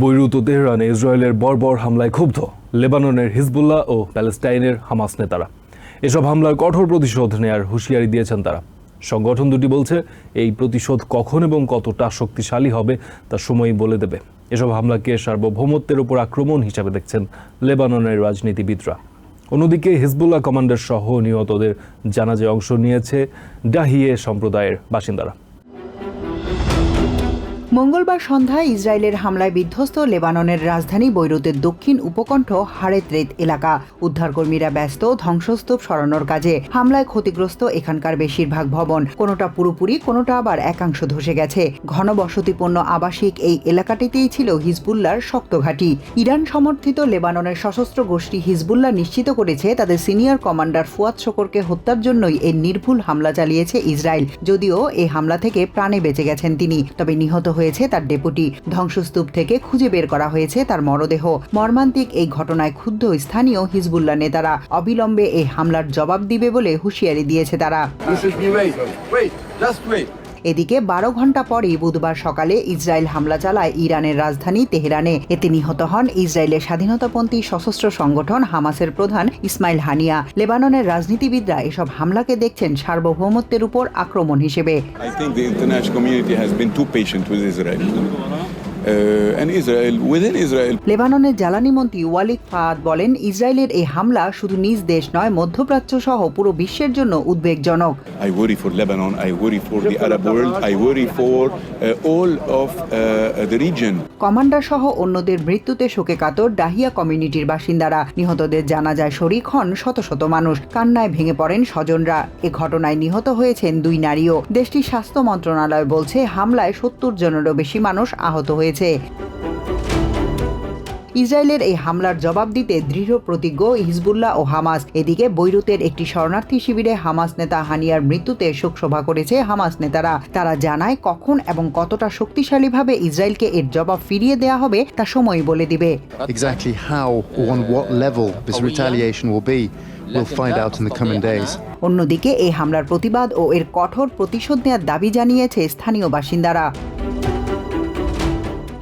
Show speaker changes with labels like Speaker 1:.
Speaker 1: Beirut ও তেহরানে ইসরায়েলের বর্বর হামলায় ক্ষুব্ধ লেবাননের হিজবুল্লাহ ও প্যালেস্টাইনের হামাস নেতারা। এসব হামলার কঠোর প্রতিশোধ নেয়ার হুঁশিয়ারি দিয়েছেন তারা। সংগঠন দুটি বলছে, এই প্রতিশোধ কখন এবং কতটা শক্তিশালী হবে তা সময়ই বলে দেবে। এসব হামলাকে সার্বভৌমত্বের উপর আক্রমণ হিসাবে দেখছেন লেবাননের রাজনীতিবিদরা। অন্যদিকে হিজবুল্লাহ কমান্ডার সহ নিহতদের জানাজায় অংশ নিয়েছে ডাহিয়ে সম্প্রদায়ের বাসিন্দারা।
Speaker 2: মঙ্গলবার সন্ধ্যায় ইসরায়েলের হামলায় বিধ্বস্ত লেবাননের রাজধানী বৈরুতের দক্ষিণ উপকণ্ঠ হারেত্রেত এলাকা। উদ্ধারকর্মীরা ব্যস্ত, ধ্বংসস্তূপ সরানোর কাজে। হামলায় ক্ষতিগ্রস্ত এখানকার বেশিরভাগ ভবন। কোনোটা পুরোপুরি, কোনোটা আবার একাংশ ধসে গেছে। ঘনবসতিপূর্ণ আবাসিক এই এলাকাটিতেই ছিল হিজবুল্লার শক্ত ঘাঁটি। ইরান সমর্থিত লেবাননের সশস্ত্র গোষ্ঠী হিজবুল্লাহ নিশ্চিত করেছে, তাদের সিনিয়র কমান্ডার ফুয়াদ শকরকে হত্যার জন্যই এই নির্ভুল হামলা চালিয়েছে ইসরায়েল। যদিও এই হামলা থেকে প্রাণে বেঁচে গেছেন তিনি। তবে নিহত হয়েছে, তার ডেপুটি ধ্বংসস্তূপ থেকে খুঁজে বের করা হয়েছে তার মরদেহ। মর্মান্তিক এই ঘটনায় ক্ষুব্ধ স্থানীয় হিজবুল্লাহ নেতারা অবিলম্বে এই হামলার জবাব দিবে বলে হুঁশিয়ারি দিয়েছে তারা। এদিকে বারো ঘণ্টা পরই বুধবার সকালে ইসরায়েল হামলা চালায় ইরানের রাজধানী তেহরানে। এতে নিহত হন ইসরায়েলের স্বাধীনতাপন্থী সশস্ত্র সংগঠন হামাসের প্রধান ইসমাইল হানিয়া। লেবাননের রাজনীতিবিদরা এসব হামলাকে দেখছেন সার্বভৌমত্বের উপর আক্রমণ হিসেবে। লেবাননের জ্বালানি মন্ত্রী ওয়ালিদ ফাদ বলেন ইসরায়েলের এই হামলা শুধু নিজ দেশ নয় মধ্যপ্রাচ্য সহ পুরো বিশ্বের জন্য উদ্বেগজনক।
Speaker 3: I worry for Lebanon, I worry for the Arab world, I worry for uh, all of uh, the region.
Speaker 2: Commander সহ অন্যদের মৃত্যুতে শোকে কাতর ডাহিয়া কমিউনিটির বাসিন্দারা। নিহতদের জানাজায় শরিক হন শত শত মানুষ। কান্নায় ভেঙে পড়েন স্বজনরা। এ ঘটনায় নিহত হয়েছেন দুই নারীও। দেশটির স্বাস্থ্য মন্ত্রণালয় বলছে হামলায় সত্তর জনেরও বেশি মানুষ আহত হয়েছে। ইসরায়েলের এই হামলার জবাব দিতে দৃঢ় প্রতিজ্ঞ হিজবুল্লাহ ও হামাস। এদিকে বৈরুতের একটি শরণার্থী শিবিরে হামাস নেতা হানিয়ার মৃত্যুতে শোকসভা করেছে হামাস নেতারা। তারা জানায় কখন এবং কতটা শক্তিশালীভাবে ইসরায়েলকে এর জবাব ফিরিয়ে দেয়া হবে তা সময় বলে দিবে।
Speaker 4: Exactly how or on what level this retaliation will be, we'll find out in the coming days.
Speaker 2: অন্যদিকে এই হামলার প্রতিবাদ ও এর কঠোর প্রতিশোধ নেওয়ার দাবি জানিয়েছে স্থানীয় বাসিন্দারা।